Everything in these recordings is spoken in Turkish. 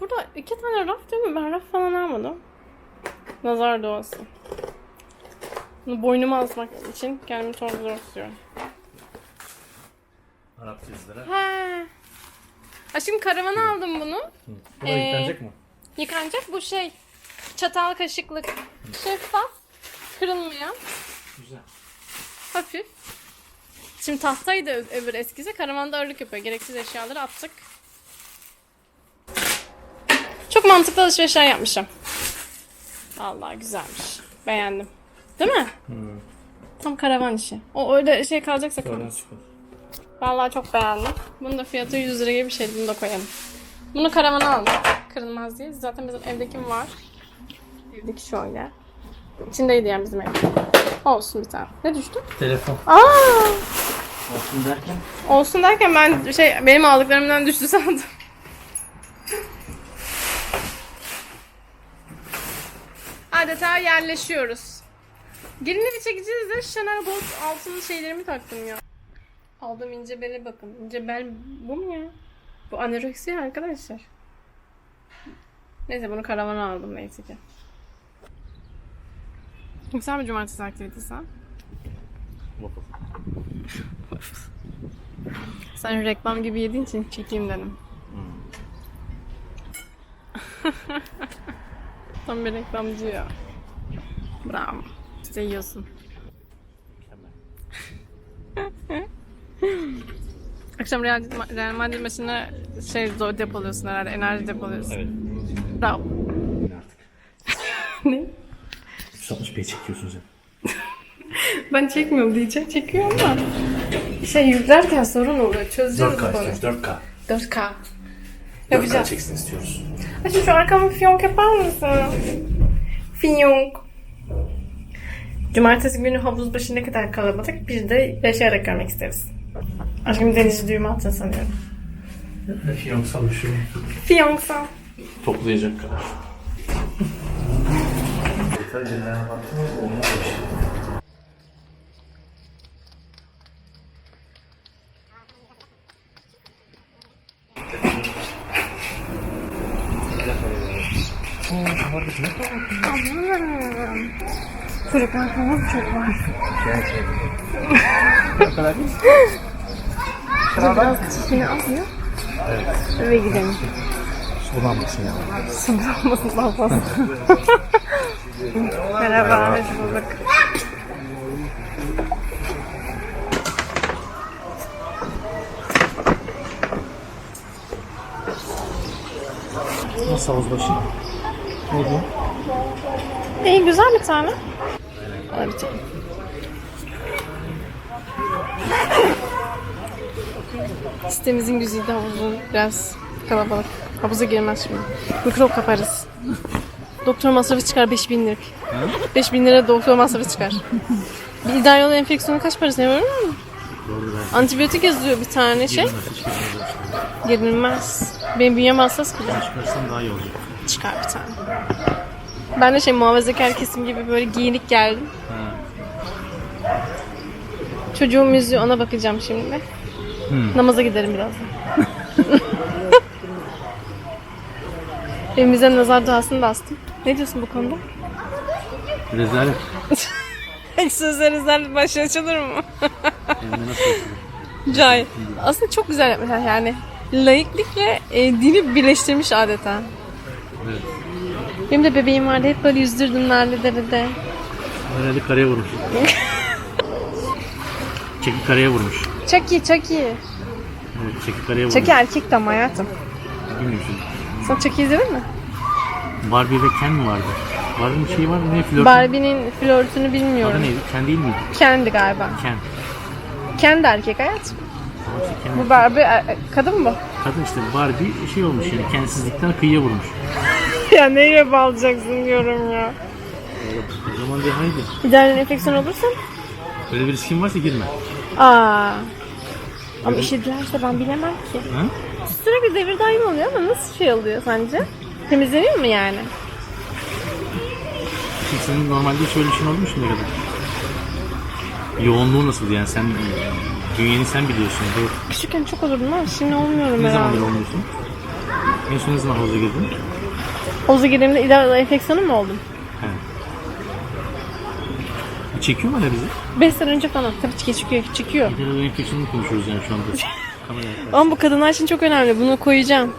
burada iki tane raf değil mi? Ben raf falan almadım. Nazar doğası. Bunu boynuma asmak için kendimi çok zor tutuyorum. Arap çizgileri. He. Aşkım karavana aldım bunu. Bu da Ee, yıkanacak mı? Yıkanacak bu şey. Çatal kaşıklık. Şeffaf. Kırılmayan. Güzel. Hafif. Şimdi tahtaydı ö- öbür eskisi. Karavanda ağırlık yapıyor. Gereksiz eşyaları attık. Çok mantıklı alışverişler yapmışım. Vallahi güzelmiş. Beğendim. Değil mi? Tam karavan işi. O öyle şey kalacaksa çıkalım. Vallahi çok beğendim. Bunun da fiyatı 100 lira gibi bir şey. Bunu da koyalım. Bunu karavana aldım. Kırılmaz diye. Zaten bizim evdeki var. Evdeki şöyle. İçindeydi yani bizim evde. Olsun bir tane. Ne düştü? Telefon. Aa! Olsun derken. Olsun derken ben şey benim aldıklarımdan düştü sandım. Adeta yerleşiyoruz. Gelin evi çekeceğiz de Chanel Gold altın şeylerimi taktım ya. Aldığım ince bele bakın. İnce bel bu mu ya? Bu anoreksiya arkadaşlar. Neyse bunu karavana aldım neyse ki. Güzel bir cumartesi aktivitesi ha. Sen reklam gibi yediğin için çekeyim dedim. Tam bir reklamcı ya. Bravo. İşte yiyorsun. Akşam Real, Real Madrid maçına şey zor depoluyorsun herhalde. Enerji depoluyorsun. Evet. Bravo. Artık. ne? 360p çekiyorsun sen. Ben çekmiyorum diyecek. Çekiyorum ama. Şey yüklerken sorun oluyor. Çözeceğiz bu 4K konuyu. istiyoruz 4K. 4K. 4K Yapacağız. çeksin istiyoruz. Aşkım şu arkamı fiyonk yapar mısın? Fiyonk. Cumartesi günü havuz başı ne kadar kalabalık biz de yaşayarak görmek isteriz. Aşkım denizci düğümü attın sanıyorum. Fiyonksan şu Fiyonksa. toplayacak kadar. Yeter cennet baktınız olmaz bir şey. Çocuklar falan çok var. Biraz çişini al ya. Eve gidelim. Sulanmasın ya. Sınır olmasın daha fazla. Merhaba, hoş bulduk. Nasıl havuz başı? Ne diyor? İyi güzel bir tane. Tane. Sitemizin güzide havuzu biraz kalabalık. Havuza girmez şimdi. Mikrop kaparız. Doktor masrafı çıkar 5000 lira. 5000 lira doktor masrafı çıkar. Bir yolu enfeksiyonu kaç parası ne var mı? Doğru ben. Antibiyotik yazıyor bir tane şey. Girilmez. Benim bünyem hassas bile. Çıkarsan daha iyi olacak. Çıkar bir tane. Ben de şey muhafazakar kesim gibi böyle giyinik geldim. Ha. Çocuğum yüzüyor ona bakacağım şimdi. Hmm. Namaza giderim birazdan. Evimize nazar duasını da astım. Ne diyorsun bu konuda? Rezalet. Hiç sözlerinizden başı açılır mı? Nasıl yapılır? Cahil. Aslında çok güzel yapmışlar yani. Laiklikle e, dini birleştirmiş adeta. Evet. Benim de bebeğim vardı hep böyle yüzdürdüm Narlıdere'de. Herhalde karaya vurmuş. Çeki karaya vurmuş. Çok iyi. Evet, çeki karaya vurmuş. Çeki erkek de ama hayatım. Bilmiyorum. Sen Çeki izledin mi? Barbie ve Ken mi vardı? Barbie bir şey var mı? Ne flört? Barbie'nin flörtünü Adı bilmiyorum. neydi? Ken değil miydi? Kendi galiba. Ken. Kendi erkek hayat. Tamam işte Ken. Bu Barbie e, kadın mı? Kadın işte Barbie şey olmuş yani kensizlikten kıyıya vurmuş. ya neyle bağlayacaksın diyorum ya. O zaman de haydi. İdare enfeksiyon olursa? Böyle bir riskin varsa girme. Aa. Ama işedilerse ben bilemem ki. Ha? Sürekli devir daim oluyor ama nasıl şey oluyor sence? Temizleniyor mu yani? Şimdi senin normalde hiç öyle bir şey oldu mu kadar? Yoğunluğu nasıl yani sen bünyeni sen biliyorsun. Bu Küçükken çok olurdum ama şimdi olmuyorum ne herhalde. zamandır olmuyorsun? En son ne zaman havuza girdin? Havuza girdiğimde idrar enfeksiyonu mu oldum? He. E, Çekiyor mu hala bizi? 5 sene önce falan. Tabii ki çıkıyor. çıkıyor. De enfeksiyonu konuşuyoruz yani şu anda. Kameraya. Ama bu kadınlar için çok önemli. Bunu koyacağım.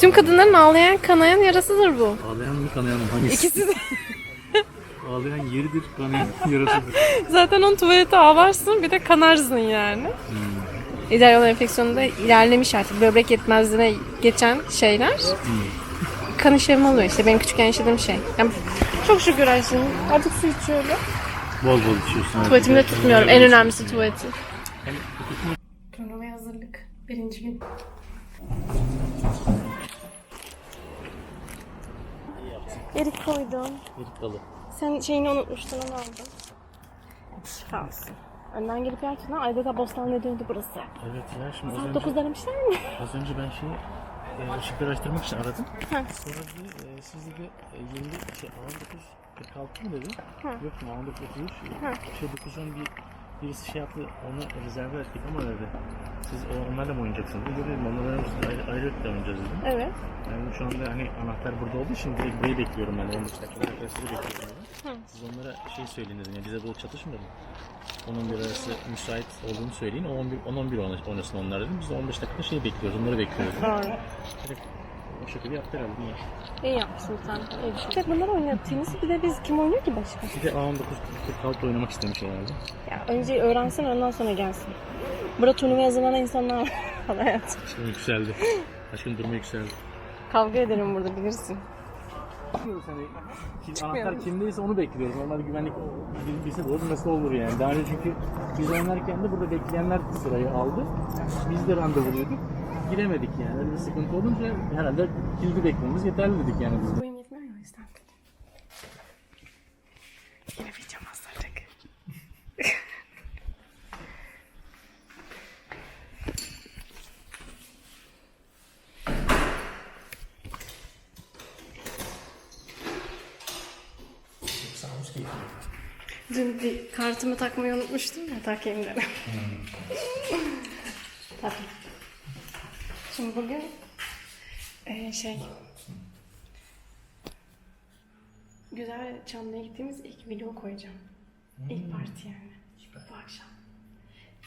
Tüm kadınların ağlayan, kanayan yarasıdır bu. Ağlayan mı kanayan mı? Hangisi? İkisi de. Ağlayan yeridir, kanayan yarasıdır. Zaten onu tuvalete ağlarsın bir de kanarsın yani. İdrar yolu enfeksiyonunda ilerlemiş artık. Böbrek yetmezliğine geçen şeyler. Kan işlemi oluyor işte. Benim küçükken yaşadığım şey. Yani çok şükür Ayşe'nin. Artık su içiyorum. Bol bol içiyorsun. Tuvaletimi de tutmuyorum. En önemlisi tuvaleti. Kronomaya hazırlık. Birinci gün. Erik koydum. Erik dalı. Sen şeyini unutmuştun onu aldım. Şifa olsun. Önden gelip gerçekten adeta Bostanlı'ya döndü burası. Evet ya şimdi az Saat önce, 9'da aramışlar mı? az önce ben şeyi e, ışıkları açtırmak için aradım. Ha. Sonra dedi, e, siz dedi e, 20 şey 19 46 mı dedi? Ha. Yok mu 19 33 Ha. şey 9 10 bir birisi şey yaptı onu rezerve ettik ama dedi. Siz onlarla mı oynayacaksınız? Dedi dedim onlarla ayrı, ayrı da oynayacağız dedim. Evet. Yani şu anda hani anahtar burada olduğu için direkt burayı bekliyorum ben de 15 dakika. Arkadaşları bekliyorum. Hı. Siz onlara şey söyleyin dedim ya bize bu çatışmayalım. 10-11 arası müsait olduğunu söyleyin. O 11 10-11 oyna- oynasın onlar dedim. Biz de 15 dakikada şey bekliyoruz. Onları bekliyoruz. Doğru. Direkt o şekilde yaptı herhalde. Niye? İyi yapmışsın sen. İyi düşün. İşte bunları oynattığınız bir de biz kim oynuyor ki başka? Bir de A19 46 oynamak istemiş herhalde. Ya önce öğrensin ondan sonra gelsin. Burada turnuva yazılan insanlar var hayatım. Şimdi yükseldi. Aşkın durma yükseldi. Kavga ederim burada bilirsin. Bekliyoruz hani kim, anahtar kimdeyse onu bekliyoruz. Normal güvenlik bil- bilse de olur nasıl olur yani. Daha önce çünkü biz oynarken de burada bekleyenler sırayı aldı. Biz de randevuluyduk. Giremedik yani. Öyle bir sıkıntı olunca herhalde kilidi beklememiz yeterli dedik yani biz. Boyum yetmiyor ya o yüzden. Dün bir kartımı takmayı unutmuştum ya takayım dedim. Tabii. Şimdi bugün eee, şey Güzel Çamlı'ya gittiğimiz ilk video koyacağım. İlk parti yani. Bu akşam.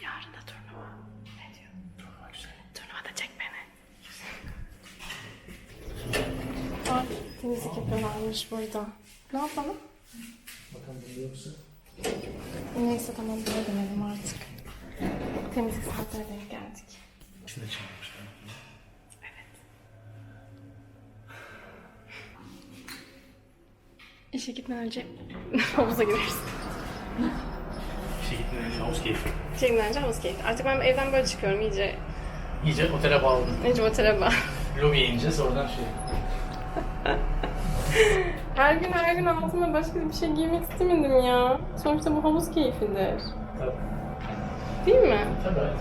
Yarın da turnuva. Ne diyor? Turnuva güzel. Turnuvada çek beni. Aa, temizlik yapıyorlarmış burada. Ne yapalım? Bakalım yoksa. Neyse tamam buraya dönelim artık. Temizlik saatlerine denk geldik. İçine çıkmışlar. Evet. İşe gitmeden önce havuza gideriz. İşe gitmeden önce havuz keyfi. İşe gitmeden önce havuz keyfi. Artık ben evden böyle çıkıyorum iyice. İyice otele bağladım. İyice otele bağlı. Lobiye ineceğiz oradan şey. Her gün her gün altına başka bir şey giymek istemedim ya. Sonuçta bu havuz keyfidir. Tabii. Değil mi? Tabii evet.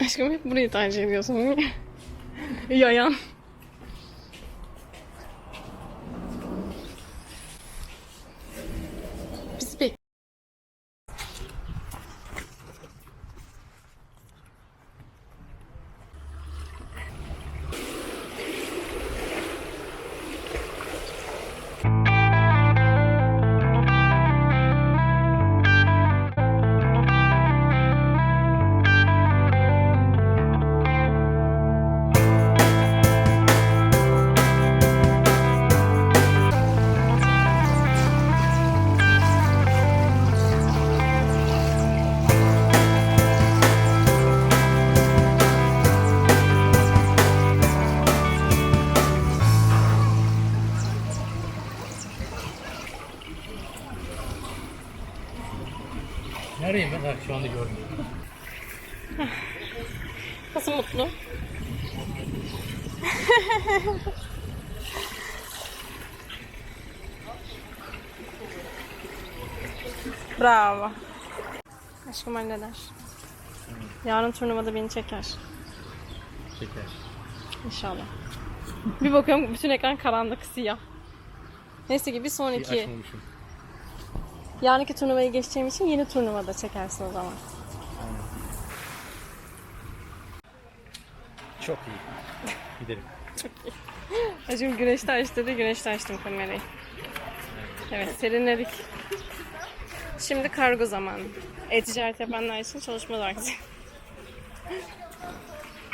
Aşkım hep burayı tercih ediyorsun. Yayan. Nasıl mutlu? Bravo. Aşkım halleder. Yarın turnuvada beni çeker. Şeker. İnşallah. Bir bakıyorum bütün ekran karanlık siyah. Neyse ki bir sonraki Açmamışım. yarınki turnuvayı geçeceğim için yeni turnuvada çekersin o zaman. Çok iyi. Gidelim. Acım güneşte aç dedi, güneşte açtım kamerayı. Evet, serinledik. Şimdi kargo zamanı. E-ticaret yapanlar için çalışma vakti.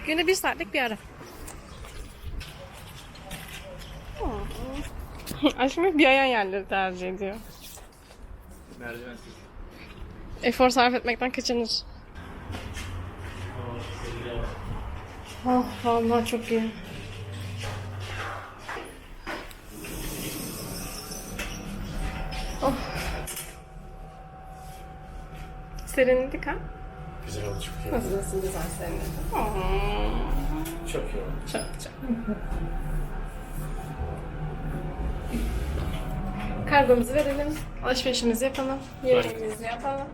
Günde bir saatlik bir ara. Aşkım bir ayan yerleri tercih ediyor. Merdivensiz. Efor sarf etmekten kaçınır. Oh, vallahi çok iyi. Oh. Serinledik ha? Güzel oldu çok iyi. Nasıl nasıl güzel serinledik. Oh. Çok iyi oldu. Çok çok. Kargomuzu verelim. Alışverişimizi yapalım. Yemeğimizi yapalım.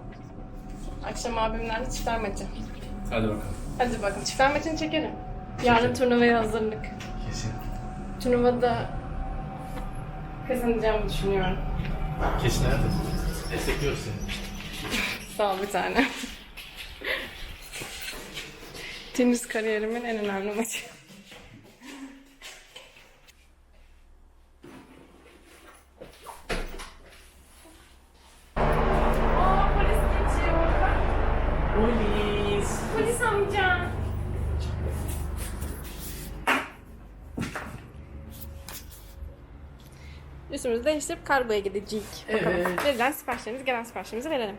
Akşam abimlerle maçı. Hadi bakalım. Hadi bakalım çiftler maçını çekelim. Yarın turnuvaya hazırlık. Kesin. Turnuvada kazanacağımı düşünüyorum. Kesin hadi. Destekliyoruz seni. Sağ ol bir tane. Tenis kariyerimin en önemli maçı. Üstümüzü değiştirip kargoya gidecek. Bakalım. Evet. Verilen siparişlerimizi, gelen siparişlerimizi verelim.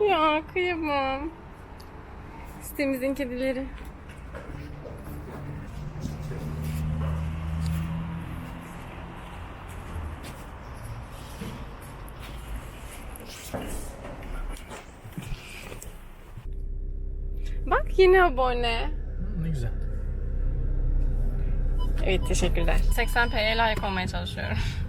Aynen. Ya kıyamam. Sitemizin kedileri. Bak yine abone. Ne güzel. Evet teşekkürler. 80p'ye layık olmaya çalışıyorum.